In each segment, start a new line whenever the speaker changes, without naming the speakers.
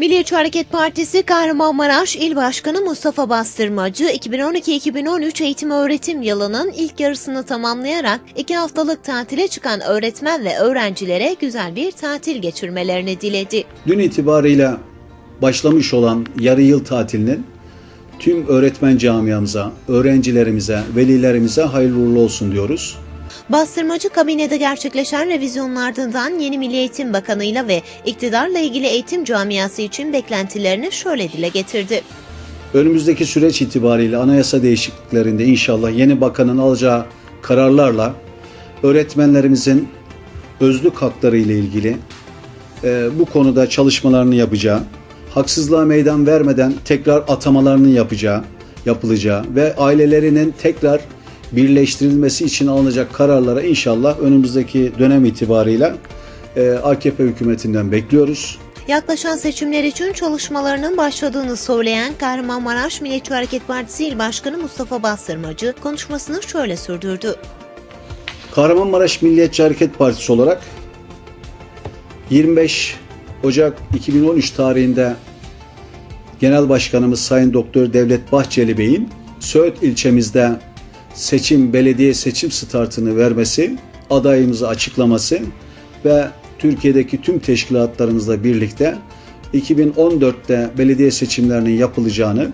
Milliyetçi Hareket Partisi Kahramanmaraş İl Başkanı Mustafa Bastırmacı, 2012-2013 eğitim öğretim yılının ilk yarısını tamamlayarak iki haftalık tatile çıkan öğretmen ve öğrencilere güzel bir tatil geçirmelerini diledi.
Dün itibarıyla başlamış olan yarı yıl tatilinin tüm öğretmen camiamıza, öğrencilerimize, velilerimize hayırlı uğurlu olsun diyoruz.
Bastırmacı kabinede gerçekleşen revizyonun ardından yeni Milli Eğitim Bakanı'yla ve iktidarla ilgili eğitim camiası için beklentilerini şöyle dile getirdi.
Önümüzdeki süreç itibariyle anayasa değişikliklerinde inşallah yeni bakanın alacağı kararlarla öğretmenlerimizin özlük hakları ile ilgili e, bu konuda çalışmalarını yapacağı, haksızlığa meydan vermeden tekrar atamalarını yapacağı, yapılacağı ve ailelerinin tekrar birleştirilmesi için alınacak kararlara inşallah önümüzdeki dönem itibarıyla e, AKP hükümetinden bekliyoruz.
Yaklaşan seçimler için çalışmalarının başladığını söyleyen Kahramanmaraş Milliyetçi Hareket Partisi İl Başkanı Mustafa Bastırmacı konuşmasını şöyle sürdürdü.
Kahramanmaraş Milliyetçi Hareket Partisi olarak 25 Ocak 2013 tarihinde Genel Başkanımız Sayın Doktor Devlet Bahçeli Bey'in Söğüt ilçemizde seçim belediye seçim startını vermesi, adayımızı açıklaması ve Türkiye'deki tüm teşkilatlarımızla birlikte 2014'te belediye seçimlerinin yapılacağını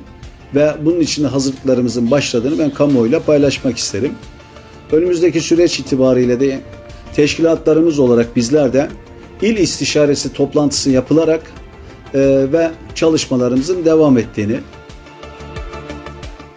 ve bunun için hazırlıklarımızın başladığını ben kamuoyuyla paylaşmak isterim. Önümüzdeki süreç itibariyle de teşkilatlarımız olarak bizler de il istişaresi toplantısı yapılarak e, ve çalışmalarımızın devam ettiğini